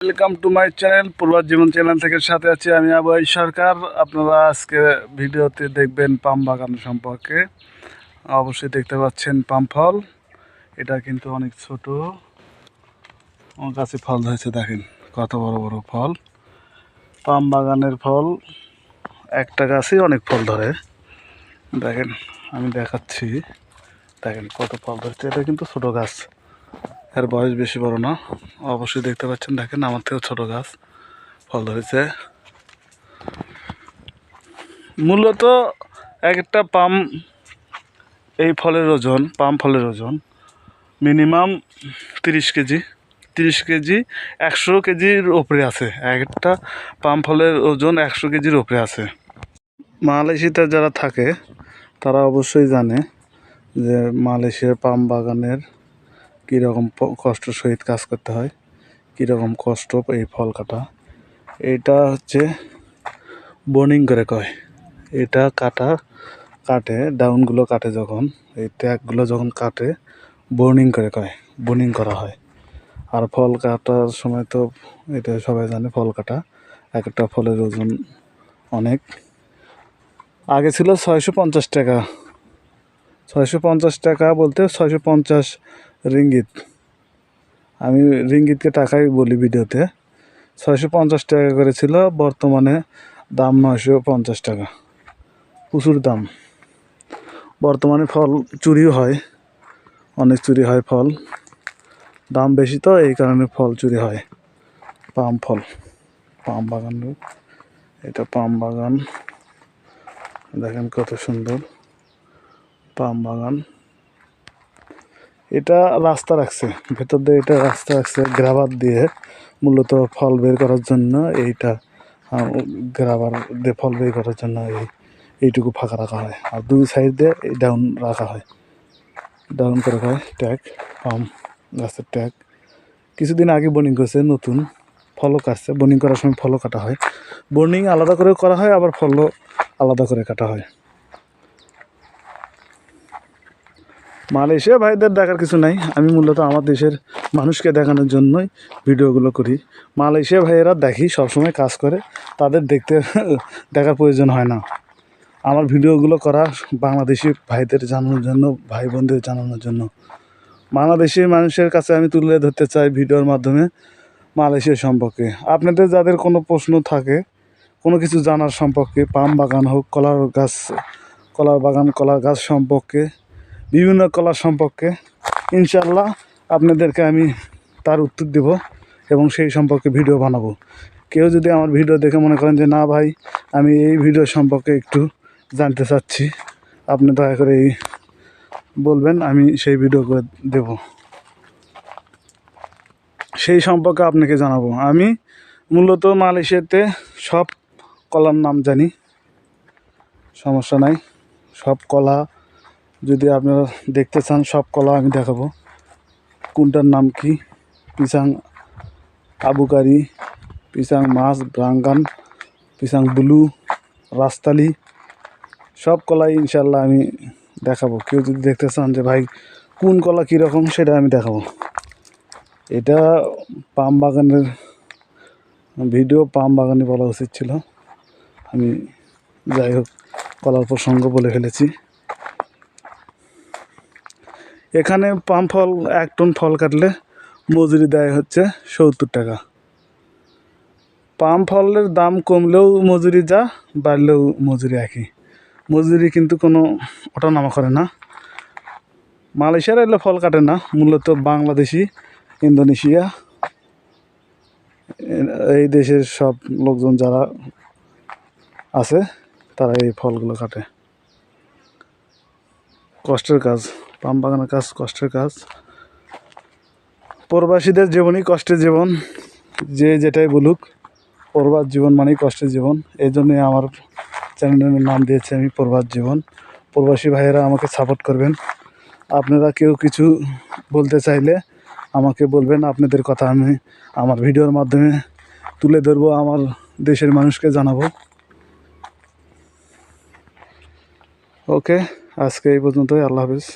Welcome to my channel পূর্বার জীবন channel থেকে সাথে আছি আমি আবহাই সরকার। আপনারা আজকে ভিডিওতে দেখবেন পাম বাগান সম্পর্কে। অবশ্যই দেখতে পাচ্ছেন পাম ফল। এটা কিন্তু অনেক ছোট। আমার কাছে ফল ধরেছে দেখেন, কত বড় বড় ফল। পাম বাগানের ফল, একটা গাছেই অনেক ফল ধরে। দেখেন, আমি দেখাচ্ছি। দেখেন কত ফল ধরেছে। এটা কিন্তু ছোট গাছ। এর বয়স বেশি বড় না। অবশ্যই দেখতে পাচ্ছেন, দেখেন আমার থেকেও ছোট গাছ। ফল ধরেছে। মূলত এক একটা পাম এই ফলের ওজন, পাম ফলের ওজন মিনিমাম তিরিশ কেজি। তিরিশ কেজি একশো কেজির ওপরে আছে। এক একটা পাম ফলের ওজন একশো কেজির ওপরে আছে। মালয়েশিয়াতে যারা থাকে, তারা অবশ্যই জানে যে মালয়েশিয়ার পাম বাগানের কীরকম কষ্ট সহিত কাজ করতে হয়, কীরকম কষ্ট এই ফল কাটা। এটা হচ্ছে বোনিং করে কয়। এটা কাটা, কাটে, ডাউনগুলো কাটে যখন, এই ট্যাগগুলো যখন কাটে বোর্নিং করে কয় বোনিং করা হয়। আর ফল কাটার সময় তো এটা সবাই জানে, ফল কাটা, এক একটা ফলের ওজন অনেক। আগে ছিল ছয়শো পঞ্চাশ টাকা। ছয়শো পঞ্চাশ টাকা বলতে ছয়শো পঞ্চাশ রিঙ্গিত। আমি রিঙ্গিতকে টাকাই বলি ভিডিওতে। ছয়শো পঞ্চাশ টাকা করে ছিল, বর্তমানে দাম নয়শো পঞ্চাশ টাকা। প্রচুর দাম। বর্তমানে ফল চুরিও হয়, অনেক চুরি হয় ফল। দাম বেশি তো, এই কারণে ফল চুরি হয়। পাম ফল। পাম বাগান এটা পাম বাগান। দেখেন কত সুন্দর। পাম বাগান। এটা রাস্তা রাখছে। ভেতর দিয়ে এটা রাস্তা রাখছে গ্রাবার দিয়ে মূলত ফল বের করার জন্য এইটা গ্রাবার দিয়ে ফল বের করার জন্য এই, এইটুকু ফাঁকা রাখা হয়। আর দুই সাইড দিয়ে এই ডাউন রাখা হয়। ডাউন করে হয় ট্যাগ, পাম, গাছের ট্যাগ। কিছুদিন আগে বোনিং করছে নতুন ফলও কাটছে। বোনিং করার সময় ফলও কাটা হয়। বোর্নিং আলাদা করে করা হয়, আবার ফলও আলাদা করে কাটা হয়। মালয়েশিয়া ভাইদের দেখার কিছু নাই। আমি মূলত আমার দেশের মানুষকে দেখানোর জন্যই ভিডিওগুলো করি। মালয়েশিয়া ভাইয়েরা দেখি, সবসময় কাজ করে, তাদের দেখতে দেখার প্রয়োজন হয় না। আমার ভিডিওগুলো করা বাংলাদেশি ভাইদের জানানোর জন্য ভাই বোনদের জানানোর জন্য। বাংলাদেশি মানুষের কাছে আমি তুলে ধরতে চাই ভিডিওর মাধ্যমে মালয়েশিয়া সম্পর্কে। আপনাদের যাদের কোনো প্রশ্ন থাকে, কোনো কিছু জানার সম্পর্কে, পাম বাগান হোক, কলার গাছ, কলার বাগান, কলার গাছ সম্পর্কে বিভিন্ন কলা সম্পর্কে। ইনশাল্লাহ আপনাদেরকে আমি তার উত্তর দেব এবং সেই সম্পর্কে ভিডিও বানাবো। কেউ যদি আমার ভিডিও দেখে মনে করেন যে, না ভাই, আমি এই ভিডিও সম্পর্কে একটু জানতে চাচ্ছি আপনি দয়া করে এই বলবেন, আমি সেই ভিডিও করে দেব। সেই সম্পর্কে আপনাকে জানাব। আমি মূলত মালয়েশিয়াতে সব কলার নাম জানি। সমস্যা নাই। সব কলা যদি আপনারা দেখতে চান সব কলা আমি দেখাবো। কোনটার নাম কি? পিসাং আবুকারি, পিসাং মাছ, ব্রাঙ্গান, পিসাং ব্লু, রাস্তালি, সব কলাই ইনশাল্লাহ আমি দেখাবো। কেউ যদি দেখতে চান যে, ভাই, কোন কলা কীরকম? সেটা আমি দেখাবো। এটা পাম বাগানের ভিডিও, পাম বাগানে বলা উচিত ছিল। আমি যাই হোক, কলার প্রসঙ্গ বলে ফেলেছি। এখানে পাম ফল, এক টন ফল কাটলে মজুরি দেয় হচ্ছে সত্তর টাকা। পাম ফলের দাম কমলেও মজুরি যা, বাড়লেও মজুরি একই। মজুরি কিন্তু কোনো ওঠানামা করে না। মালয়েশিয়ার এলে ফল কাটে না, মূলত বাংলাদেশি, ইন্দোনেশিয়া, এই দেশের সব লোকজন যারা আছে, তারা এই ফলগুলো কাটে। কষ্টের কাজ। পাম বাগানের কাজ, কষ্টের কাজ। প্রবাসীদের জীবনই কষ্টের জীবন, যে যেটাই বলুক, প্রবাস জীবন মানেই কষ্টের জীবন। এই জন্যে আমার চ্যানেলের নাম দিয়েছি আমি প্রবাস জীবন। প্রবাসী ভাইয়েরা আমাকে সাপোর্ট করবেন। আপনারা কেউ কিছু বলতে চাইলে আমাকে বলবেন, আপনাদের কথা আমি আমার ভিডিওর মাধ্যমে তুলে ধরবো, আমার দেশের মানুষকে জানাব। ওকে, আজকে এই পর্যন্তই, আল্লাহ হাফিজ।